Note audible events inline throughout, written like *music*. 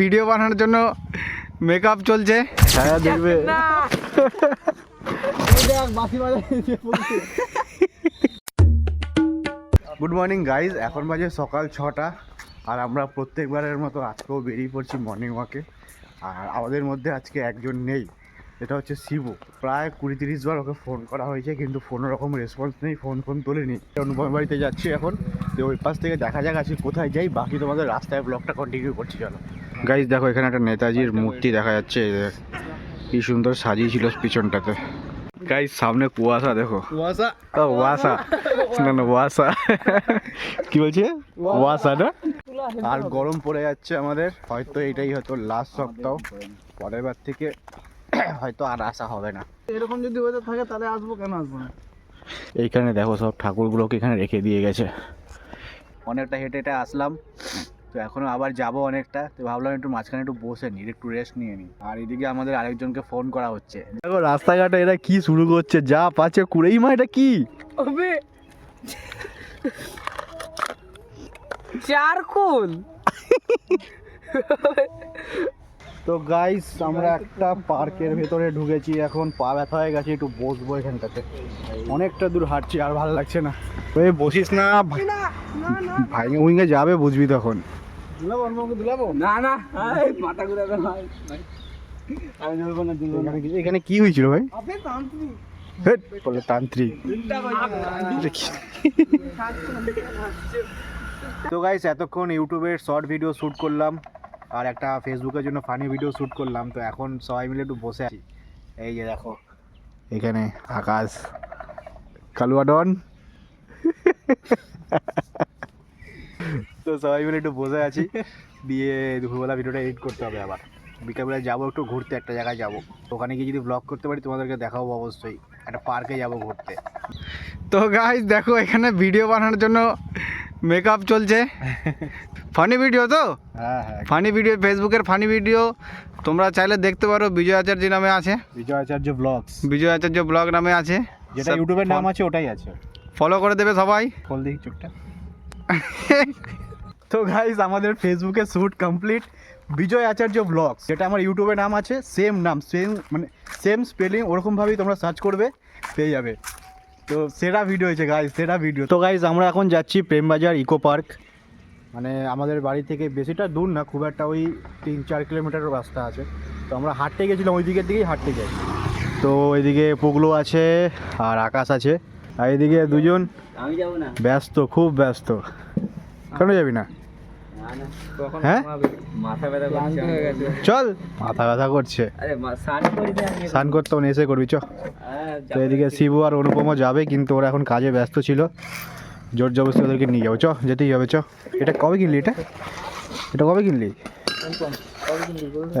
Video বানানোর জন্য makeup চলছে। ছায়া দেখবে। গুড মর্নিং গাইজ এখন বাজে সকাল ছটা আর আমরা প্রত্যেকবারের মতো আজকেও বেরিয়ে পড়ছি মর্নিং ওয়াকে আর আমাদের মধ্যে আজকে একজন নেই এটা হচ্ছে শিবু। প্রায় কুড়ি তিরিশ বার ওকে ফোন করা হয়েছে কিন্তু কোনো রকম রেসপন্স নেই ফোন ফোন তোলেনি। অনুপম বাড়িতে যাচ্ছি এখন তো ওই পাশ থেকে দেখা যাক আজকে কোথায় যাই বাকি তোমাদের রাস্তায় ব্লগটা কন্টিনিউ করছি চলো। গাইজ দেখো এখানে একটা নেতাজির মূর্তি দেখা যাচ্ছে কি সুন্দর সাজিয়েছিল পিছনটাতে। গাইজ সামনে কুয়াশা দেখো। কুয়াশা? ওয়াসা না না ওয়াসা কি বলছে? ওয়াসা না? আর গরম পড়ে যাচ্ছে আমাদের। হয়তো এটাই হয়তো লাস্ট সপ্তাহ। পরের বার থেকে হয়তো আর আসা হবে না। এরকম যদি ওয়েদার থাকে তাহলে আসব কেন আসব না? এইখানে দেখো সব ঠাকুরগুলোকে এখানে রেখে দিয়ে গেছে। অনেকটা হেঁটে হেঁটে আসলাম। তো এখনও আবার যাব অনেকটা তো ভাবলাম একটু মাঝখানে একটু বসে নিই একটু রেস্ট নিয়ে নিই। আর এদিকে আমাদের আরেকজনকে ফোন করা হচ্ছে। দেখো রাস্তাঘাটে এরা কি শুরু করছে যা পাচ্ছে কুড়েই মা এটা কি? চারকোল! তো গাইস আমরা একটা পার্কের ভেতরে ঢুকেছি এখন পা ব্যথা হয়ে গেছে একটু বসবো এখানটাতে। অনেকটা দূর হাঁটছি আর ভালো লাগছে না। ওই বসিস না ভাই ভাই উইঙ্গে যাবে বুঝবি তখন। দুলাবো অনুপমকে দুলাবো না না মাথা ঘুরাবে ভাই আমি ধরবো না দুলবো এখানে কি- হয়েছিল ভাই? আপনি তান্ত্রিক। বলে তান্ত্রিক। তো গাইস এতক্ষণ ইউটিউবের শর্ট ভিডিও শ্যুট করলাম আর একটা ফেসবুকের জন্য ফানি ভিডিও শ্যুট করলাম তো এখন সবাই মিলে একটু বসে আছি। এই যে দেখো এখানে আকাশ। কালুয়া ডন। তো সবাই মিলে একটু বসে আছি। দিয়ে দুপুরবেলা ভিডিওটা এডিট করতে হবে আবার। বিকালবেলা যাব একটু ঘুরতে একটা জায়গায় যাব। ওখানে গিয়ে যদি ব্লগ করতে পারি তোমাদেরকে দেখাবো অবশ্যই। একটা পার্কে যাব ঘুরতে। তো গাইজ দেখো এখানে ভিডিও বানানোর জন্য মেকআপ চলছে। ফানি ভিডিও তো? ফানি ভিডিও ফেসবুকের ফানি ভিডিও তোমরা চাইলে দেখতে পারো বিজয় আচার্য নামে আছে। বিজয় আচার্য ব্লগস বিজয় আচার্য ব্লগ নামে আছে। যেটা ইউটিউবের নাম আছে ওটাই আছে। ফলো করে দেবে সবাই। খোল দেখি চোখটা তো গাইজ আমাদের ফেসবুকে shoot complete Bijoy Acharya blog যেটা আমার ইউটিউবে নাম আছে সেম নাম সেম মানে সেম স্পেলিং ওরকমভাবেই তোমরা সার্চ করবে পেয়ে যাবে। তো সেরা ভিডিও হয়েছে গাইজ সেরা ভিডিও তো গাইজ আমরা এখন যাচ্ছি প্রেমবাজার ইকো পার্ক। মানে আমাদের বাড়ি থেকে বেশিটা দূর না খুব একটা ওই তিন চার কিলোমিটার রাস্তা আছে। তো আমরা হাঁটতে গেছিলাম ওই দিকের দিকেই হাঁটতে যাই। তো ওইদিকে পুগলো আছে আর আকাশ আছে। আর এদিকে দুজন আমি যাব না। ব্যস্ত খুব ব্যস্ত। কেন যাবি না? হ্যাঁ? হয়ে চল। মাথা ব্যথা করছে। স্নান করতে হবে না, এসে করবি চ। হ্যাঁ, তো এদিকে শিবু আর অনুপমও যাবে কিন্তু ওরা এখন কাজে ব্যস্ত ছিল। জোর জবরদস্তি ওদেরকে নিয়ে যাব। চ যেতেই হবে চ। এটা কবে কিনলি এটা? এটা কবে কিনলি?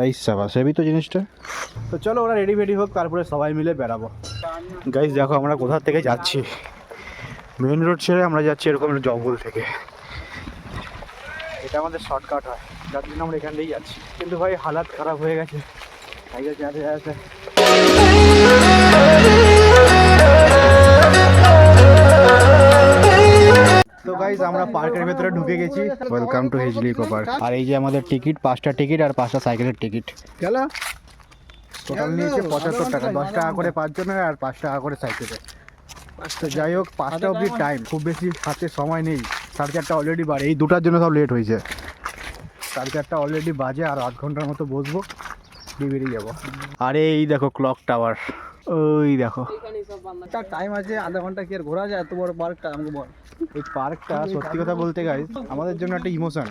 এই সাবা সেবি তো জিনিসটা। তো চলো ওরা রেডি ফেডি হোক তারপরে সবাই মিলে বেরাবো গাইজ দেখো আমরা কোথা থেকে যাচ্ছি। মেন রোড ছেড়ে আমরা যাচ্ছি এরকম একটা জঙ্গল থেকে। এটা আমাদের শর্টকাট হয়। যার জন্য আমরা এখান দিয়েই যাচ্ছি। কিন্তু ভাই হালাত খারাপ হয়ে গেছে। সাইকেল চালাতে চালাতে তো গাইজ আমরা পার্কের ভেতরে ঢুকে গেছি। ওয়েলকাম টু হেজলি ইকো পার্ক আর এই যে আমাদের টিকিট পাঁচটা টিকিট আর পাঁচটা সাইকেলের টিকিট গেল? টোটাল নিয়েছে পঁচাত্তর টাকা। দশ টাকা করে পাঁচজনের আর পাঁচ টাকা করে সাইকেলে তো যাই হোক পাঁচটা অবধি টাইম খুব বেশি হাতে সময় নেই। সাড়ে চারটা অলরেডি বাড়ে এই দুটার জন্য সব লেট হয়েছে। সাড়ে চারটা অলরেডি বাজে আর আধ ঘণ্টার মতো বসবো। দিয়ে বেরিয়ে যাব। আরে এই দেখো ক্লক টাওয়ার ওই দেখো। তার টাইম আছে আধা ঘণ্টা কি আর ঘোরা যায়? এত বড় পার্কটা আমাকে বল। এই পার্কটা সত্যি কথা বলতে গাই আমাদের জন্য একটা ইমোশন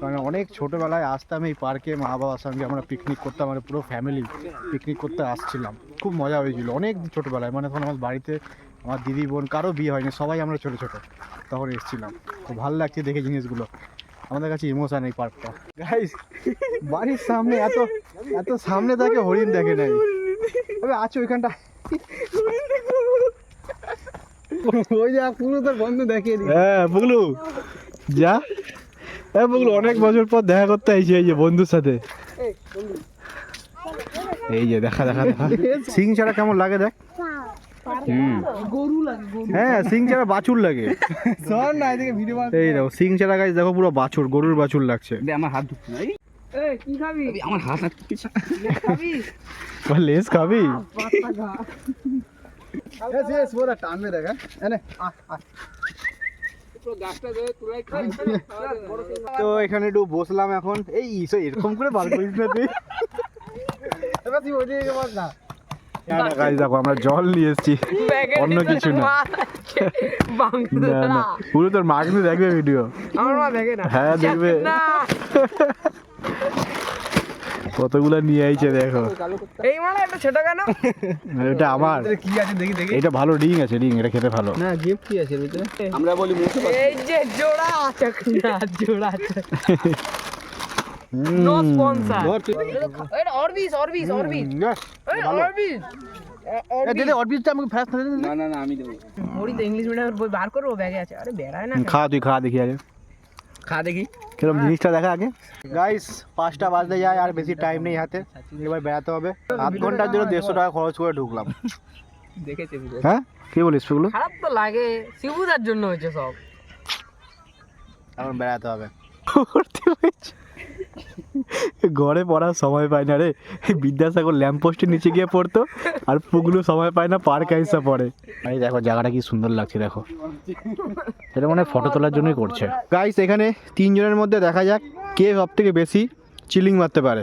কারণ অনেক ছোটোবেলায় আসতাম এই পার্কে মা বাবার সঙ্গে আমরা পিকনিক করতাম মানে পুরো ফ্যামিলি পিকনিক করতে আসছিলাম। খুব মজা হয়েছিল। অনেক ছোটোবেলায় মানে তখন আমার বাড়িতে আমার দিদি বোন কারও বিয়ে হয়নি সবাই আমরা ছোটো ছোটো। তখন এসেছিলাম। তো ভালো লাগছে দেখে জিনিসগুলো। আমাদের কাছে ইমোশন এই পার্কটা। গাইস বাড়ির সামনে এত এত সামনে থাকে হরিণ দেখে নাই। তবে আছে ওইখানটা। ওই যে পুরো তোর বন্ধু দেখিয়ে দি হ্যাঁ বুগলু। যা। হ্যাঁ বুগলু অনেক বছর পর দেখা করতে আইছি এই যে বন্ধুর সাথে। এই যে দেখা দেখা দেখা। সিং ছাড়া কেমন লাগে দেখ? হ্যাঁ সিং ছাড়া বাছুর লাগে। শোন না এদিকে ভিডিও বানাতে এই দেখো সিং ছাড়া গাছ দেখো পুরো বাছুর গরুর বাছুর লাগছে। আমার হাত না কি খাবি? আমার হাত লেস খাবি? এস এস পুরো টানবে দেখা এনে আহ আহ তো এখানে একটু বসলাম এখন। এই এরকম করে বার করিস না তুই। এবার তুই ওদিকে বস না গাইজ দেখো আমরা জল নিয়ে এসেছি। অন্য কিছু না। না না পুরো তোর মা কিন্তু দেখবে ভিডিও আমার মা দেখে না। হ্যাঁ দেখবে। *laughs* কতগুলো নিয়ে আইছে দেখো। এই মানে একটা ছোট কেন? এটা আমার। কি আছে? দেখি দেখি। এটা ভালো রিং আছে রিং এটা খেতে ভালো। না গিফট কি আছে ভিতরে? আমরা বলি মুখে এই যে জোড়া আছে না জোড়া আছে *laughs* নো হুম। স্পন্সর ধর তুই এটা অরবিস অরবিস অরবিস না, এই অরবিস এ দে দে অরবিটটা আমাকে ফ্যাস না দে না না না আমি দেবো ওরই তো ইংলিশ মিডিয়ামের বই বার করব ব্যাগে আছে আরে বেড়ায় না খা তুই খা দেখি আগে খা দেখি কীরকম জিনিসটা দেখা আগে গাইস পাঁচটা বাজতে যায় আর বেশি টাইম নেই হাতে এবার বেড়াতে হবে আধ ঘণ্টার জন্য দেড়শো টাকা খরচ করে ঢুকলাম দেখেছে হ্যাঁ কি বলিস সেগুলো খারাপ তো লাগে শিবুদার জন্য হয়েছে সব এখন বেড়াতে হবে ঘরে পড়ার সময় পায় না রে। বিদ্যাসাগর ল্যাম্প পোস্টের নিচে গিয়ে পড়তো আর পুগুলো সময় পায় না পার্ক আইসা পড়ে। আরে দেখো জায়গাটা কি সুন্দর লাগছে দেখো। এটা মানে ফটো তোলার জন্যই করছে। গাইস এখানে তিনজনের মধ্যে দেখা যাক কে সব থেকে বেশি চিলিং মারতে পারে।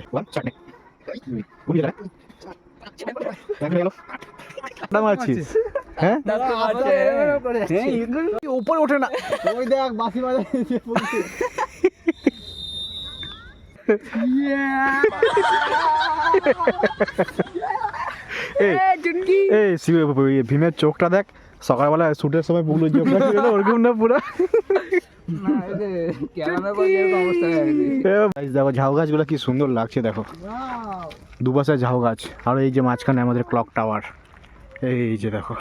মারছিস হ্যাঁ? উপরে ওঠে না? ওই দেখ বাসি বাজাচ্ছে এই ভীমের চোখটা দেখ। সকালবেলা শুটের সময় পুগুলো যে ওরকম না পুরো। দেখো ঝাউ গাছগুলো কি সুন্দর লাগছে দেখো। দুপাশে ঝাউ গাছ আর এই যে মাঝখানে আমাদের ক্লক টাওয়ার এই যে দেখো।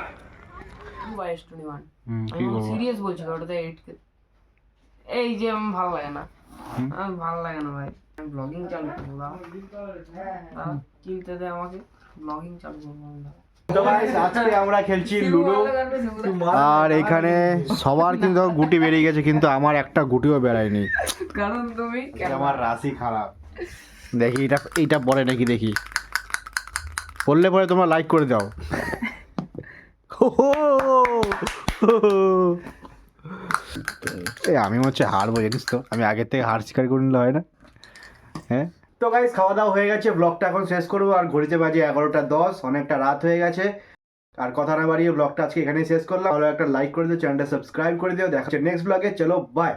হুম, কি বলব? সিরিয়াস বলছি ওটাতে এই যে ভালো লাগে না। ভালো লাগে না ভাই। আমি ব্লগিং চালু। দাও, কিনতে দে আমাকে। ব্লগিং চালু আর এখানে সবার কিন্তু গুটি বেরিয়ে গেছে কিন্তু আমার একটা গুটিও বেড়ায়নি কারণ তুমি আমার রাশি খারাপ। দেখি এটা এইটা পরে নাকি দেখি। পড়লে পরে তোমরা লাইক করে দাও। এই আমি মনে হচ্ছে হারবো জানিস তো? আমি আগের থেকে হার স্বীকার করে নিলে হয় না? হ্যাঁ। তো গাইজ খাওয়া দাওয়া হয়ে গেছে ব্লগটা এখন শেষ করব, আর ঘড়িতে বাজে এগারোটা দশ, অনেকটা রাত হয়ে গেছে। আর কথা না বাড়িয়ে ব্লগটা আজকে এখানেই শেষ করলাম। ভালো একটা লাইক করে দিও চ্যানেলটা সাবস্ক্রাইব করে দিও, দেখা হচ্ছে নেক্সট ব্লগে চলো বাই